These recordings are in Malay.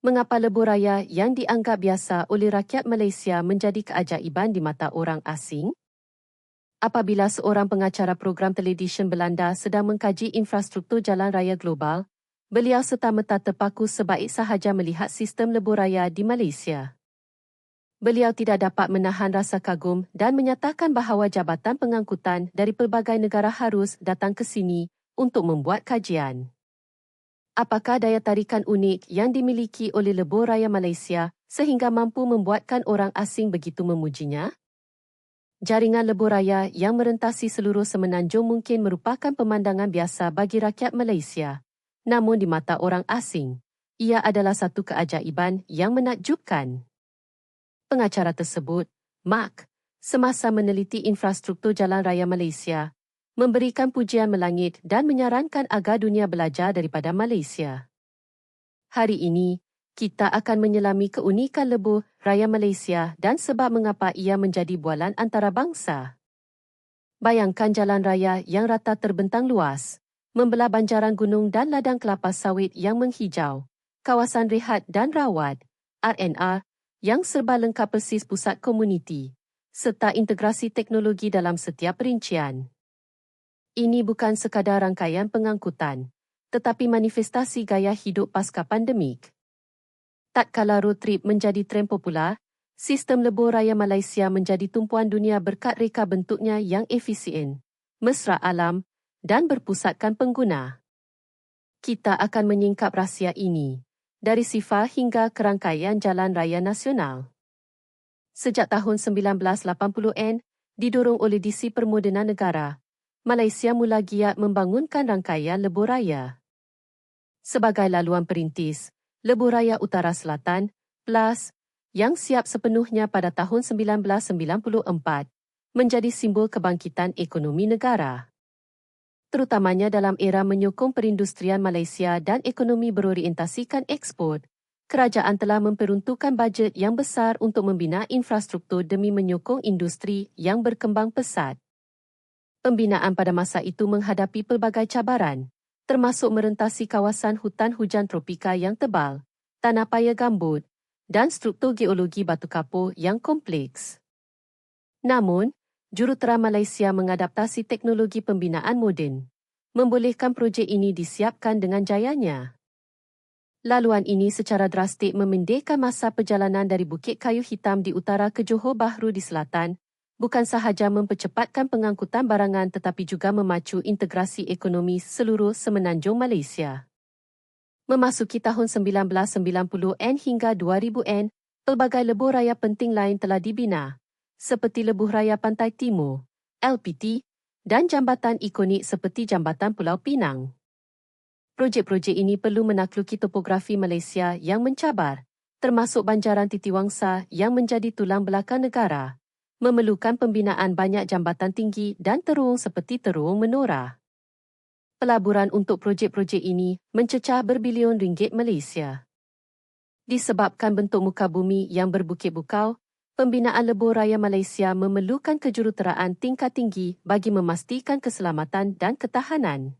Mengapa lebuh raya yang dianggap biasa oleh rakyat Malaysia menjadi keajaiban di mata orang asing? Apabila seorang pengacara program televisyen Belanda sedang mengkaji infrastruktur jalan raya global, beliau serta-merta terpaku sebaik sahaja melihat sistem lebuh raya di Malaysia. Beliau tidak dapat menahan rasa kagum dan menyatakan bahawa jabatan pengangkutan dari pelbagai negara harus datang ke sini untuk membuat kajian. Apakah daya tarikan unik yang dimiliki oleh lebuh raya Malaysia sehingga mampu membuatkan orang asing begitu memujinya? Jaringan lebuh raya yang merentasi seluruh semenanjung mungkin merupakan pemandangan biasa bagi rakyat Malaysia. Namun di mata orang asing, ia adalah satu keajaiban yang menakjubkan. Pengacara tersebut, Mark, semasa meneliti infrastruktur jalan raya Malaysia, memberikan pujian melangit dan menyarankan agar dunia belajar daripada Malaysia. Hari ini, kita akan menyelami keunikan lebuh raya Malaysia dan sebab mengapa ia menjadi bualan antarabangsa. Bayangkan jalan raya yang rata terbentang luas, membelah banjaran gunung dan ladang kelapa sawit yang menghijau, kawasan rehat dan rawat, RNR, yang serba lengkap persis pusat komuniti, serta integrasi teknologi dalam setiap perincian. Ini bukan sekadar rangkaian pengangkutan, tetapi manifestasi gaya hidup pasca pandemik. Tak kala road trip menjadi trend popular, sistem lebuh raya Malaysia menjadi tumpuan dunia berkat reka bentuknya yang efisien, mesra alam dan berpusatkan pengguna. Kita akan menyingkap rahsia ini dari sifar hingga kerangkaian jalan raya nasional. Sejak tahun 1980N, didorong oleh DC Permodenan Negara, Malaysia mula giat membangunkan rangkaian lebuh raya. Sebagai laluan perintis, Lebuh Raya Utara Selatan, PLAS, yang siap sepenuhnya pada tahun 1994, menjadi simbol kebangkitan ekonomi negara. Terutamanya dalam era menyokong perindustrian Malaysia dan ekonomi berorientasikan ekspor, kerajaan telah memperuntukkan bajet yang besar untuk membina infrastruktur demi menyokong industri yang berkembang pesat. Pembinaan pada masa itu menghadapi pelbagai cabaran, termasuk merentasi kawasan hutan hujan tropika yang tebal, tanah paya gambut dan struktur geologi batu kapur yang kompleks. Namun, jurutera Malaysia mengadaptasi teknologi pembinaan moden, membolehkan projek ini disiapkan dengan jayanya. Laluan ini secara drastik memendekkan masa perjalanan dari Bukit Kayu Hitam di utara ke Johor Bahru di selatan bukan sahaja mempercepatkan pengangkutan barangan tetapi juga memacu integrasi ekonomi seluruh semenanjung Malaysia. Memasuki tahun 1990N hingga 2000N, pelbagai lebuh raya penting lain telah dibina, seperti Lebuh Raya Pantai Timur, LPT, dan jambatan ikonik seperti Jambatan Pulau Pinang. Projek-projek ini perlu menakluki topografi Malaysia yang mencabar, termasuk banjaran Titiwangsa yang menjadi tulang belakang negara, memerlukan pembinaan banyak jambatan tinggi dan terung seperti terung menora. Pelaburan untuk projek-projek ini mencecah berbilion ringgit Malaysia. Disebabkan bentuk muka bumi yang berbukit bukau, pembinaan lebuh raya Malaysia memerlukan kejuruteraan tingkat tinggi bagi memastikan keselamatan dan ketahanan.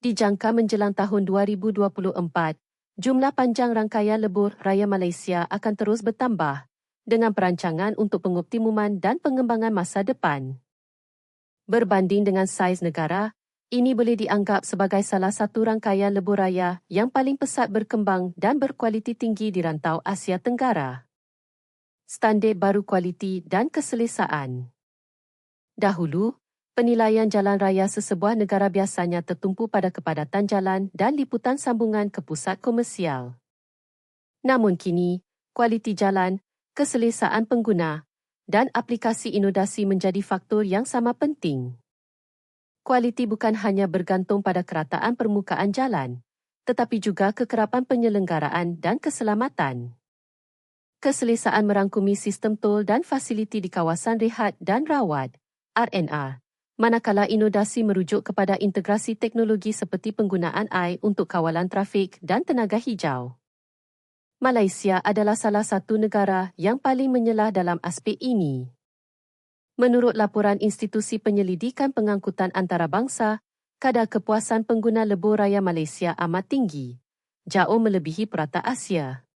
Dijangka menjelang tahun 2024, jumlah panjang rangkaian lebuh raya Malaysia akan terus bertambah dengan perancangan untuk pengoptimuman dan pengembangan masa depan. Berbanding dengan saiz negara, ini boleh dianggap sebagai salah satu rangkaian lebuh raya yang paling pesat berkembang dan berkualiti tinggi di rantau Asia Tenggara. Standard baru kualiti dan keselesaan. Dahulu, penilaian jalan raya sesebuah negara biasanya tertumpu pada kepadatan jalan dan liputan sambungan ke pusat komersial. Namun kini, kualiti jalan, keselesaan pengguna dan aplikasi inodasi menjadi faktor yang sama penting. Kualiti bukan hanya bergantung pada kerataan permukaan jalan, tetapi juga kekerapan penyelenggaraan dan keselamatan. Keselesaan merangkumi sistem tol dan fasiliti di kawasan rehat dan rawat, RNR, manakala inodasi merujuk kepada integrasi teknologi seperti penggunaan AI untuk kawalan trafik dan tenaga hijau. Malaysia adalah salah satu negara yang paling menyelah dalam aspek ini. Menurut laporan Institusi Penyelidikan Pengangkutan Antarabangsa, kadar kepuasan pengguna lebuh raya Malaysia amat tinggi. jauh melebihi purata Asia.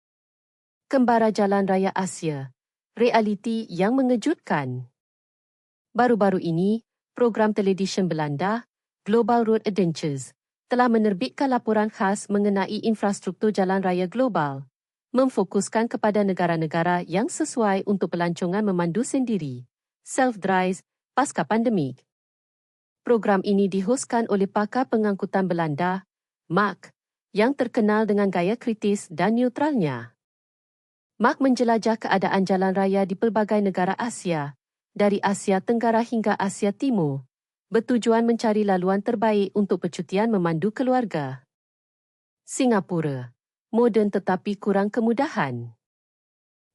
Kembara Jalan Raya Asia, realiti yang mengejutkan. Baru-baru ini, program televisyen Belanda, Global Road Adventures, telah menerbitkan laporan khas mengenai infrastruktur jalan raya global, memfokuskan kepada negara-negara yang sesuai untuk pelancongan memandu sendiri, self-drive, pasca pandemik. Program ini dihoskan oleh pakar pengangkutan Belanda, Mark, yang terkenal dengan gaya kritis dan neutralnya. Mark menjelajah keadaan jalan raya di pelbagai negara Asia, dari Asia Tenggara hingga Asia Timur, bertujuan mencari laluan terbaik untuk percutian memandu keluarga. Singapura, moden tetapi kurang kemudahan.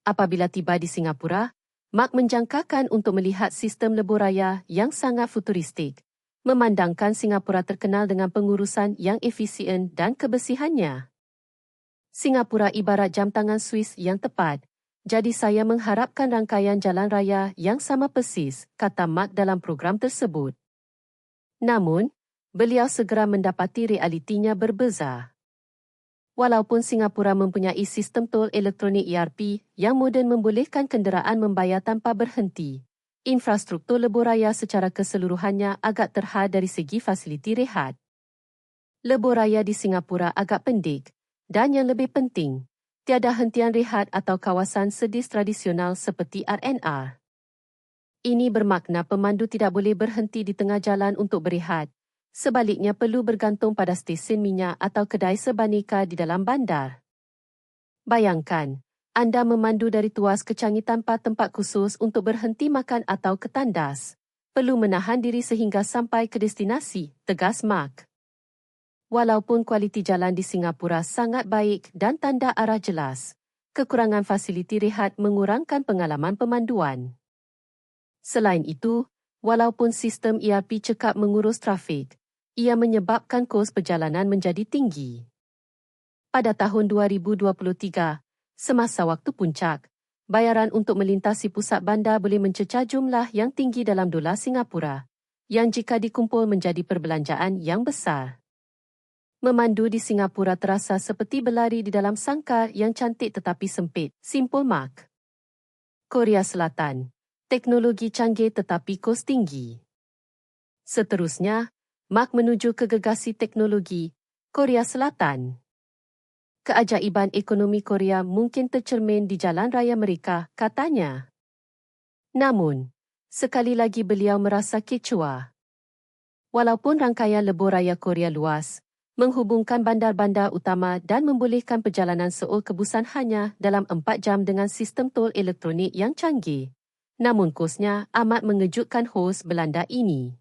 Apabila tiba di Singapura, Mark menjangkakan untuk melihat sistem lebuh yang sangat futuristik, memandangkan Singapura terkenal dengan pengurusan yang efisien dan kebersihannya. Singapura ibarat jam tangan Swiss yang tepat, jadi saya mengharapkan rangkaian jalan raya yang sama persis, kata Mark dalam program tersebut. Namun, beliau segera mendapati realitinya berbeza. Walaupun Singapura mempunyai sistem tol elektronik ERP yang moden membolehkan kenderaan membayar tanpa berhenti, infrastruktur lebuh raya secara keseluruhannya agak terhad dari segi fasiliti rehat. Lebuh raya di Singapura agak pendik dan yang lebih penting, tiada hentian rehat atau kawasan sedis tradisional seperti RNR. Ini bermakna pemandu tidak boleh berhenti di tengah jalan untuk berehat. Sebaliknya perlu bergantung pada stesen minyak atau kedai sebanika di dalam bandar. Bayangkan, anda memandu dari tuas ke Changi tanpa tempat khusus untuk berhenti makan atau ketandas. Perlu menahan diri sehingga sampai ke destinasi, tegas Mark. Walaupun kualiti jalan di Singapura sangat baik dan tanda arah jelas, kekurangan fasiliti rehat mengurangkan pengalaman pemanduan. Selain itu, walaupun sistem ERP cekap mengurus trafik, ia menyebabkan kos perjalanan menjadi tinggi. Pada tahun 2023, semasa waktu puncak, bayaran untuk melintasi pusat bandar boleh mencecah jumlah yang tinggi dalam dolar Singapura, yang jika dikumpul menjadi perbelanjaan yang besar. Memandu di Singapura terasa seperti berlari di dalam sangkar yang cantik tetapi sempit, Simple Mark. Korea Selatan teknologi canggih tetapi kos tinggi. Seterusnya, Mark menuju ke gegasi teknologi Korea Selatan. Keajaiban ekonomi Korea mungkin tercermin di jalan raya mereka, katanya. Namun, sekali lagi beliau merasa kecewa. Walaupun rangkaian lebuh raya Korea luas, menghubungkan bandar-bandar utama dan membolehkan perjalanan Seoul ke Busan hanya dalam empat jam dengan sistem tol elektronik yang canggih, namun kosnya amat mengejutkan hos Belanda ini.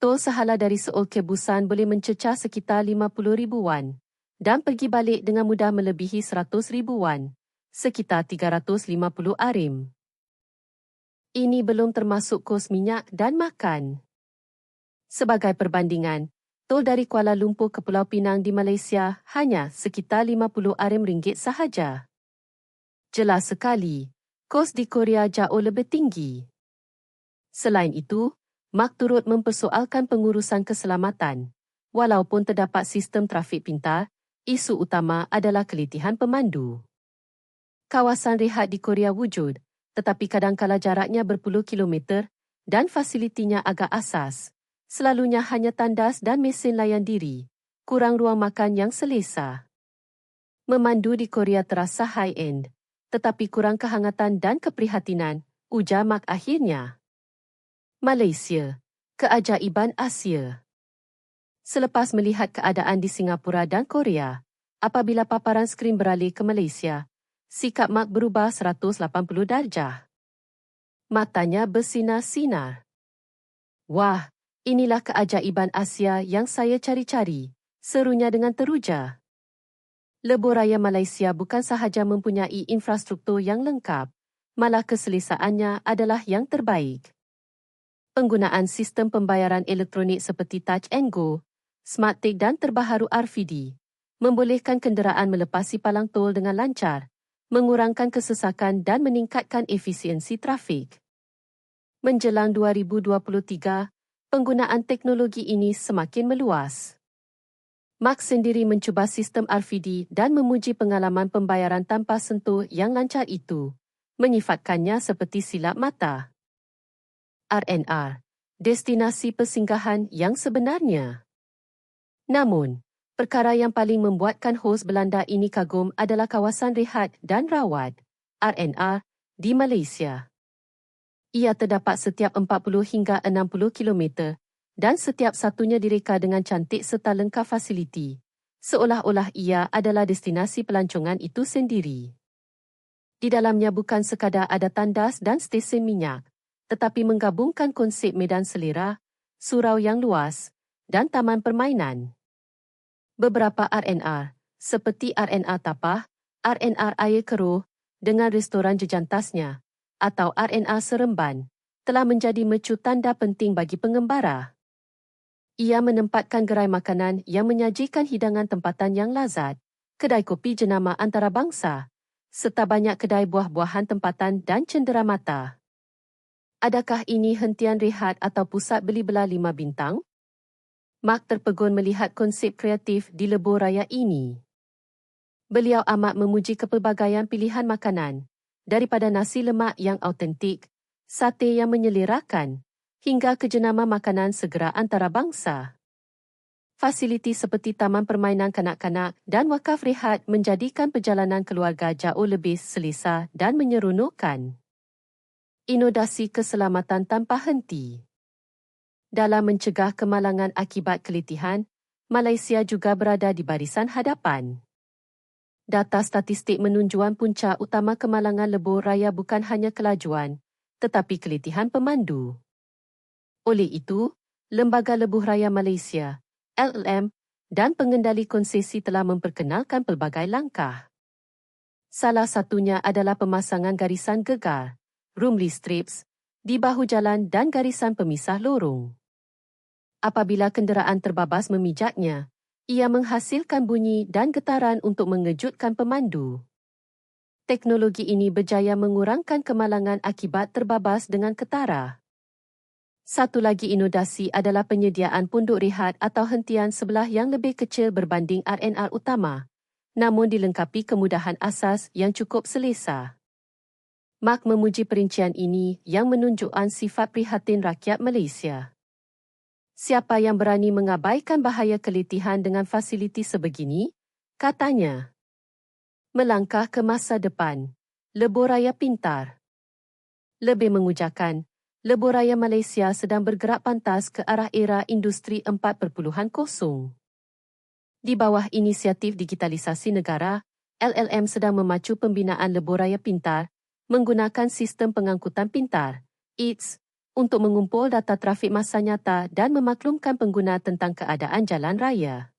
Tol sehala dari Seoul ke Busan boleh mencecah sekitar 50 ribuan dan pergi balik dengan mudah melebihi 100 ribuan, sekitar 350 arim. Ini belum termasuk kos minyak dan makan. Sebagai perbandingan, tol dari Kuala Lumpur ke Pulau Pinang di Malaysia hanya sekitar 50 arim ringgit sahaja. Jelas sekali, kos di Korea jauh lebih tinggi. Selain itu, Mark turut mempersoalkan pengurusan keselamatan. Walaupun terdapat sistem trafik pintar, isu utama adalah kelitihan pemandu. Kawasan rehat di Korea wujud, tetapi kadangkala jaraknya berpuluh kilometer dan fasilitinya agak asas. Selalunya hanya tandas dan mesin layan diri, kurang ruang makan yang selesa. Memandu di Korea terasa high-end, tetapi kurang kehangatan dan keprihatinan, ujar Mark akhirnya. Malaysia, keajaiban Asia. Selepas melihat keadaan di Singapura dan Korea, apabila paparan skrin beralih ke Malaysia, sikap Mark berubah 180 darjah. Matanya bersinar-sinar. Wah, inilah keajaiban Asia yang saya cari-cari, serunya dengan teruja. Lebuh Raya Malaysia bukan sahaja mempunyai infrastruktur yang lengkap, malah keselesaannya adalah yang terbaik. Penggunaan sistem pembayaran elektronik seperti Touch and Go, Smart Tick dan terbaharu RFID membolehkan kenderaan melepasi palang tol dengan lancar, mengurangkan kesesakan dan meningkatkan efisiensi trafik. Menjelang 2023, penggunaan teknologi ini semakin meluas. Mark sendiri mencuba sistem RFID dan memuji pengalaman pembayaran tanpa sentuh yang lancar itu, menyifatkannya seperti silap mata. RNR, destinasi persinggahan yang sebenarnya. Namun, perkara yang paling membuatkan hos Belanda ini kagum adalah kawasan rehat dan rawat, RNR, di Malaysia. Ia terdapat setiap 40 hingga 60 kilometer dan setiap satunya direka dengan cantik serta lengkap fasiliti, seolah-olah ia adalah destinasi pelancongan itu sendiri. Di dalamnya bukan sekadar ada tandas dan stesen minyak, tetapi menggabungkan konsep medan selera, surau yang luas, dan taman permainan. Beberapa RNR, seperti RNR Tapah, RNR Air Keruh dengan restoran jejantasnya, atau RNR Seremban, telah menjadi mecu tanda penting bagi pengembara. Ia menempatkan gerai makanan yang menyajikan hidangan tempatan yang lazat, kedai kopi jenama antarabangsa, serta banyak kedai buah-buahan tempatan dan cendera mata. Adakah ini hentian rehat atau pusat beli belah lima bintang? Mark terpegun melihat konsep kreatif di lebuh raya ini. Beliau amat memuji kepelbagaian pilihan makanan, daripada nasi lemak yang autentik, sate yang menyelerakan, hingga ke jenama makanan segera antarabangsa. Fasiliti seperti taman permainan kanak-kanak dan wakaf rehat menjadikan perjalanan keluarga jauh lebih selesa dan menyeronokkan. Inovasi keselamatan tanpa henti. Dalam mencegah kemalangan akibat kelitihan, Malaysia juga berada di barisan hadapan. Data statistik menunjukkan punca utama kemalangan lebur raya bukan hanya kelajuan, tetapi kelitihan pemandu. Oleh itu, Lembaga Lebuh Raya Malaysia, LLM, dan pengendali konsesi telah memperkenalkan pelbagai langkah. Salah satunya adalah pemasangan garisan gegar, roomly strips, di bahu jalan dan garisan pemisah lorong. Apabila kenderaan terbabas memijaknya, ia menghasilkan bunyi dan getaran untuk mengejutkan pemandu. Teknologi ini berjaya mengurangkan kemalangan akibat terbabas dengan ketara. Satu lagi inovasi adalah penyediaan punduk rehat atau hentian sebelah yang lebih kecil berbanding RNR utama, namun dilengkapi kemudahan asas yang cukup selesa. Mark memuji perincian ini yang menunjukkan sifat prihatin rakyat Malaysia. Siapa yang berani mengabaikan bahaya kelitihan dengan fasiliti sebegini? Katanya. Melangkah ke masa depan. Lebur raya pintar. Lebih mengujakan, Lebuh Raya Malaysia sedang bergerak pantas ke arah era industri 4.0. Di bawah inisiatif digitalisasi negara, LLM sedang memacu pembinaan lebuh raya pintar menggunakan sistem pengangkutan pintar, EATS, untuk mengumpul data trafik masa nyata dan memaklumkan pengguna tentang keadaan jalan raya.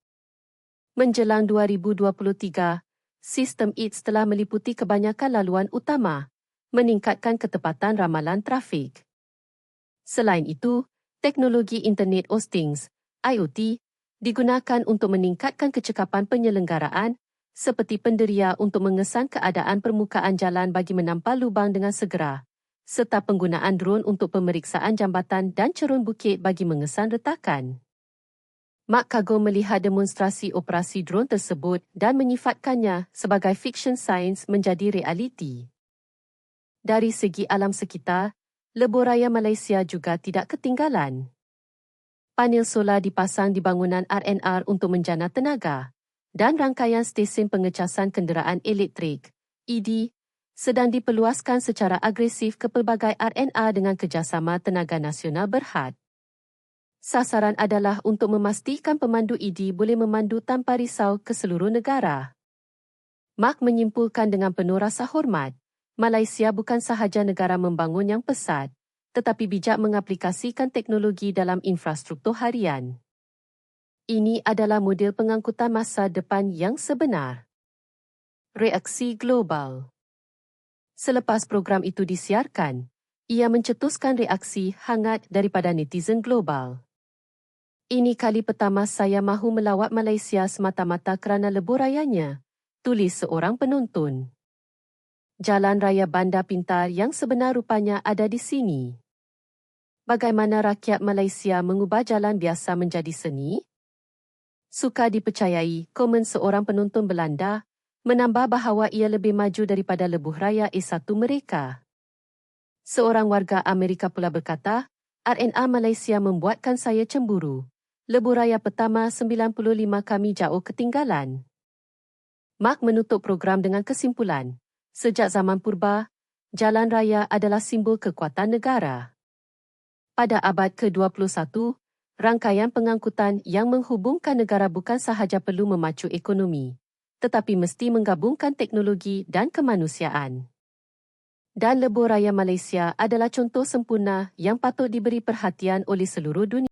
Menjelang 2023, sistem EATS telah meliputi kebanyakan laluan utama, meningkatkan ketepatan ramalan trafik. Selain itu, teknologi Internet of Things, IoT, digunakan untuk meningkatkan kecekapan penyelenggaraan seperti penderia untuk mengesan keadaan permukaan jalan bagi menampal lubang dengan segera, serta penggunaan drone untuk pemeriksaan jambatan dan cerun bukit bagi mengesan retakan. Mak kagum melihat demonstrasi operasi drone tersebut dan menyifatkannya sebagai fiction science menjadi realiti. Dari segi alam sekitar, Lebuh Raya Malaysia juga tidak ketinggalan. Panel solar dipasang di bangunan RNR untuk menjana tenaga dan rangkaian stesen pengecasan kenderaan elektrik, ED, sedang diperluaskan secara agresif ke pelbagai RNR dengan kerjasama tenaga nasional berhad. Sasaran adalah untuk memastikan pemandu ED boleh memandu tanpa risau ke seluruh negara. Mark menyimpulkan dengan penuh rasa hormat, Malaysia bukan sahaja negara membangun yang pesat, tetapi bijak mengaplikasikan teknologi dalam infrastruktur harian. Ini adalah model pengangkutan masa depan yang sebenar. Reaksi global Selepas program itu disiarkan, ia mencetuskan reaksi hangat daripada netizen global. Ini kali pertama saya mahu melawat Malaysia semata-mata kerana leburayanya, tulis seorang penonton jalan raya bandar pintar yang sebenar rupanya ada di sini. Bagaimana rakyat Malaysia mengubah jalan biasa menjadi seni? Suka dipercayai, komen seorang penonton Belanda menambah bahawa ia lebih maju daripada lebuh raya A1 mereka. Seorang warga Amerika pula berkata, RNA Malaysia membuatkan saya cemburu. Lebuh raya pertama 95 kami jauh ketinggalan. Mark menutup program dengan kesimpulan, sejak zaman purba, jalan raya adalah simbol kekuatan negara. Pada abad ke-21, rangkaian pengangkutan yang menghubungkan negara bukan sahaja perlu memacu ekonomi, tetapi mesti menggabungkan teknologi dan kemanusiaan. Dan lebuh raya Malaysia adalah contoh sempurna yang patut diberi perhatian oleh seluruh dunia.